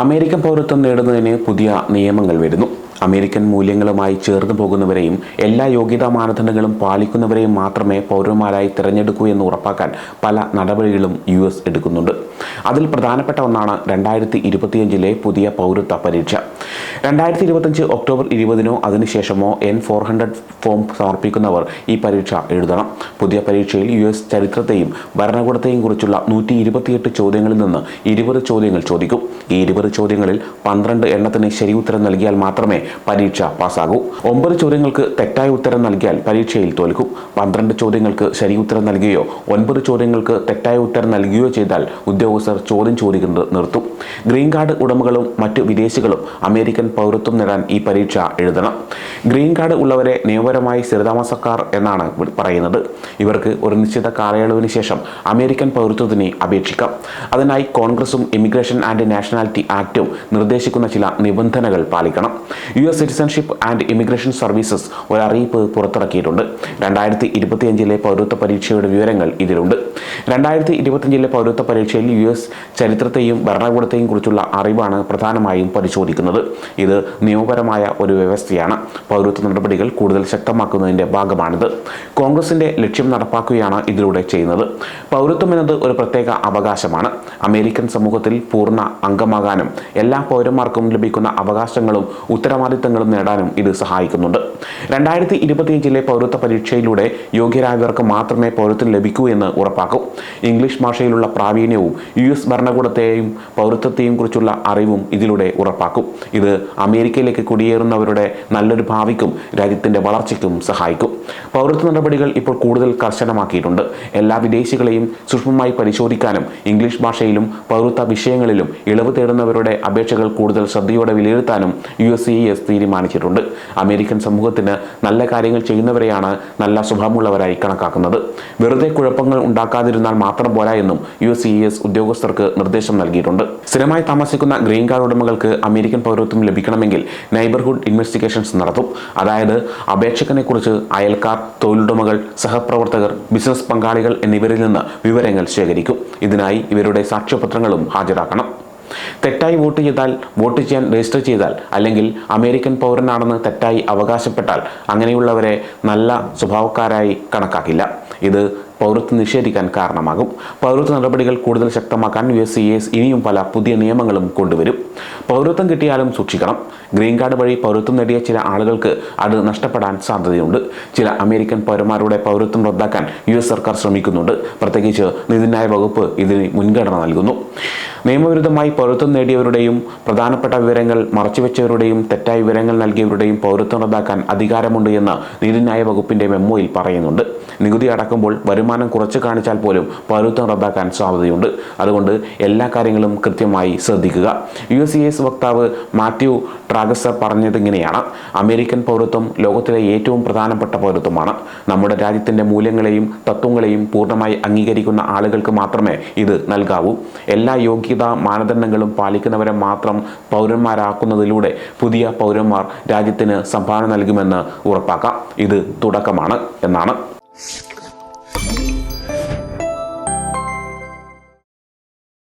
American പൗരത്വം നേടുന്നതിന് പുതിയ നിയമങ്ങൾ വരുന്നു. അമേരിക്കൻ മൂല്യങ്ങളുമായി ചേർന്നു പോകുന്നവരെയും എല്ലാ യോഗ്യതാ മാനദണ്ഡങ്ങളും പാലിക്കുന്നവരെയും മാത്രമേ പൗരന്മാരായി തിരഞ്ഞെടുക്കൂ എന്ന് ഉറപ്പാക്കാൻ പല നടപടികളും യു എസ് എടുക്കുന്നുണ്ട്. അതിൽ പ്രധാനപ്പെട്ട ഒന്നാണ് രണ്ടായിരത്തി ഇരുപത്തിയഞ്ചിലെ പുതിയ പൗരത്വ പരീക്ഷ. രണ്ടായിരത്തി ഇരുപത്തഞ്ച് ഒക്ടോബർ ഇരുപതിനോ അതിനുശേഷമോ എൻ ഫോർ ഹൺഡ്രഡ് ഫോം സമർപ്പിക്കുന്നവർ ഈ പരീക്ഷ എഴുതണം. പുതിയ പരീക്ഷയിൽ യു എസ് ചരിത്രത്തെയും ഭരണകൂടത്തെയും കുറിച്ചുള്ള നൂറ്റി ഇരുപത്തിയെട്ട് ചോദ്യങ്ങളിൽ നിന്ന് ഇരുപത് ചോദ്യങ്ങൾ ചോദിക്കും. ഈ ഇരുപത് ചോദ്യങ്ങളിൽ പന്ത്രണ്ട് എണ്ണത്തിന് ശരി ഉത്തരം നൽകിയാൽ മാത്രമേ പരീക്ഷ പാസ്സാകൂ. ഒമ്പത് ചോദ്യങ്ങൾക്ക് തെറ്റായ ഉത്തരം നൽകിയാൽ പരീക്ഷയിൽ തോൽക്കും. പന്ത്രണ്ട് ചോദ്യങ്ങൾക്ക് ശരി ഉത്തരം നൽകുകയോ ഒൻപത് ചോദ്യങ്ങൾക്ക് തെറ്റായ ഉത്തരം നൽകുകയോ ചെയ്താൽ ഉദ്യോഗസ്ഥർ ചോദ്യം ചോദിക്കുന്നത് നിർത്തും. ഗ്രീൻ കാർഡ് ഉടമകളും മറ്റ് വിദേശികളും അമേരിക്കൻ പൗരത്വം നേടാൻ ഈ പരീക്ഷ എഴുതണം. ഗ്രീൻ കാർഡ് ഉള്ളവരെ നിയമപരമായി സ്ഥിരതാമസക്കാർ എന്നാണ് പറയുന്നത്. ഇവർക്ക് ഒരു നിശ്ചിത കാലയളവിന് ശേഷം അമേരിക്കൻ പൗരത്വത്തിന് അപേക്ഷിക്കാം. അതിനായി കോൺഗ്രസും ഇമിഗ്രേഷൻ ആൻഡ് നാഷണാലിറ്റി ആക്റ്റും നിർദ്ദേശിക്കുന്ന ചില നിബന്ധനകൾ പാലിക്കണം. U S citizenship and immigration services ഒരു അറിയിപ്പ് പുറത്തിറക്കിയിട്ടുണ്ട്. രണ്ടായിരത്തി ഇരുപത്തിയഞ്ചിലെ പൗരത്വ പരീക്ഷയുടെ വിവരങ്ങൾ ഇതിലുണ്ട്. രണ്ടായിരത്തി ഇരുപത്തിയഞ്ചിലെ പൗരത്വ പരീക്ഷയിൽ യു എസ് ചരിത്രത്തെയും ഭരണകൂടത്തെയും കുറിച്ചുള്ള അറിവാണ് പ്രധാനമായും പരിശോധിക്കുന്നത്. ഇത് നിയമപരമായ ഒരു വ്യവസ്ഥയാണ്. പൗരത്വ നടപടികൾ കൂടുതൽ ശക്തമാക്കുന്നതിന്റെ ഭാഗമാണിത്. കോൺഗ്രസിന്റെ ലക്ഷ്യം നടപ്പാക്കുകയാണ് ഇതിലൂടെ ചെയ്യുന്നത്. പൗരത്വം എന്നത് ഒരു പ്രത്യേക അവകാശമാണ്. അമേരിക്കൻ സമൂഹത്തിൽ പൂർണ അംഗമാകാനും എല്ലാ പൗരന്മാർക്കും ലഭിക്കുന്ന അവകാശങ്ങളും ഉത്തരവാദിത്തങ്ങളും നേടാനും ഇത് സഹായിക്കുന്നുണ്ട്. രണ്ടായിരത്തി ഇരുപത്തിയഞ്ചിലെ പൗരത്വ പരീക്ഷയിലൂടെ യോഗ്യരായവർക്ക് മാത്രമേ പൗരത്വം ലഭിക്കൂ എന്ന് ഉറപ്പാക്കും. ഇംഗ്ലീഷ് ഭാഷയിലുള്ള പ്രാവീണ്യവും യു എസ് ഭരണകൂടത്തെയും പൗരത്വത്തെയും കുറിച്ചുള്ള അറിവും ഇതിലൂടെ ഉറപ്പാക്കും. ഇത് അമേരിക്കയിലേക്ക് കുടിയേറുന്നവരുടെ നല്ലൊരു ഭാവിക്കും രാജ്യത്തിന്റെ വളർച്ചയ്ക്കും സഹായിക്കും. പൗരത്വ നടപടികൾ ഇപ്പോൾ കൂടുതൽ കർശനമാക്കിയിട്ടുണ്ട്. എല്ലാ വിദേശികളെയും സൂക്ഷ്മമായി പരിശോധിക്കാനും ഇംഗ്ലീഷ് ഭാഷയിലും പൗരത്വ വിഷയങ്ങളിലും ഇളവ് തേടുന്നവരുടെ അപേക്ഷകൾ കൂടുതൽ ശ്രദ്ധയോടെ വിലയിരുത്താനും യു എസ് എസ് തീരുമാനിച്ചിട്ടുണ്ട്. അമേരിക്കൻ സമൂഹത്തിന് നല്ല കാര്യങ്ങൾ ചെയ്യുന്നവരെയാണ് നല്ല സ്വഭാവമുള്ളവരായി കണക്കാക്കുന്നത്. വെറുതെ കുഴപ്പങ്ങൾ ഉണ്ടാക്കാതിരുന്നാൽ മാത്രം പോരാ എന്നും യു എസ് എസ് ഉദ്യോഗസ്ഥർക്ക് നിർദ്ദേശം നൽകിയിട്ടുണ്ട്. സ്ഥിരമായി താമസിക്കുന്ന ഗ്രീൻ കാർഡ് ഉടമകൾക്ക് അമേരിക്കൻ പൗരത്വം ലഭിക്കണമെങ്കിൽ നൈബർഹുഡ് ഇൻവെസ്റ്റിഗേഷൻസ് നടത്തും. അതായത് അപേക്ഷകനെ കുറിച്ച് അയൽക്കാർ തൊഴിലുടമകൾ സഹപ്രവർത്തകർ ബിസിനസ് പങ്കാളികൾ എന്നിവരിൽ നിന്ന് വിവരങ്ങൾ ശേഖരിക്കും. ഇതിനായി ഇവരുടെ സാക്ഷ്യപത്രങ്ങളും ഹാജരാക്കണം. തെറ്റായി വോട്ട് ചെയ്താൽ വോട്ട് ചെയ്യാൻ രജിസ്റ്റർ ചെയ്താൽ അല്ലെങ്കിൽ അമേരിക്കൻ പൗരനാണെന്ന് തെറ്റായി അവകാശപ്പെട്ടാൽ അങ്ങനെയുള്ളവരെ നല്ല സ്വഭാവക്കാരായി കണക്കാക്കില്ല. ഇത് പൗരത്വം നിഷേധിക്കാൻ കാരണമാകും. പൗരത്വ നടപടികൾ കൂടുതൽ ശക്തമാക്കാൻ യു എസ് സി എസ് ഇനിയും പല പുതിയ നിയമങ്ങളും കൊണ്ടുവരും. പൗരത്വം കിട്ടിയാലും സൂക്ഷിക്കണം. ഗ്രീൻ കാർഡ് വഴി പൗരത്വം നേടിയ ചില ആളുകൾക്ക് അത് നഷ്ടപ്പെടാൻ സാധ്യതയുണ്ട്. ചില അമേരിക്കൻ പൗരന്മാരുടെ പൗരത്വം റദ്ദാക്കാൻ യു എസ് സർക്കാർ ശ്രമിക്കുന്നുണ്ട്. പ്രത്യേകിച്ച് നീതിന്യായ വകുപ്പ് ഇതിന് മുൻഗണന നൽകുന്നു. നിയമവിരുദ്ധമായി പൗരത്വം നേടിയവരുടെയും പ്രധാനപ്പെട്ട വിവരങ്ങൾ മറച്ചുവെച്ചവരുടെയും തെറ്റായ വിവരങ്ങൾ നൽകിയവരുടെയും പൗരത്വം റദ്ദാക്കാൻ അധികാരമുണ്ട് എന്ന് നീതിന്യായ വകുപ്പിന്റെ മെമ്മോയിൽ പറയുന്നുണ്ട്. നികുതി അടക്കുമ്പോൾ വരുമാനം കുറച്ച് കാണിച്ചാൽ പോലും പൗരത്വം റദ്ദാക്കാൻ സാധ്യതയുണ്ട്. അതുകൊണ്ട് എല്ലാ കാര്യങ്ങളും കൃത്യമായി ശ്രദ്ധിക്കുക. യു എസ് എസ് വക്താവ് മാത്യു ട്രാഗസർ പറഞ്ഞതിങ്ങനെയാണ് അമേരിക്കൻ പൗരത്വം ലോകത്തിലെ ഏറ്റവും പ്രധാനപ്പെട്ട പൗരത്വമാണ്. നമ്മുടെ രാജ്യത്തിന്റെ മൂല്യങ്ങളെയും തത്വങ്ങളെയും പൂർണമായി അംഗീകരിക്കുന്ന ആളുകൾക്ക് മാത്രമേ ഇത് നൽകാവൂ. എല്ലാ യോഗ്യതാ മാനദണ്ഡങ്ങളും പാലിക്കുന്നവരെ മാത്രം പൗരന്മാരാക്കുന്നതിലൂടെ പുതിയ പൗരന്മാർ രാജ്യത്തിന് സംഭാവന നൽകുമെന്ന് ഉറപ്പാക്കാം. ഇത് തുടക്കമാണ് എന്നാണ്.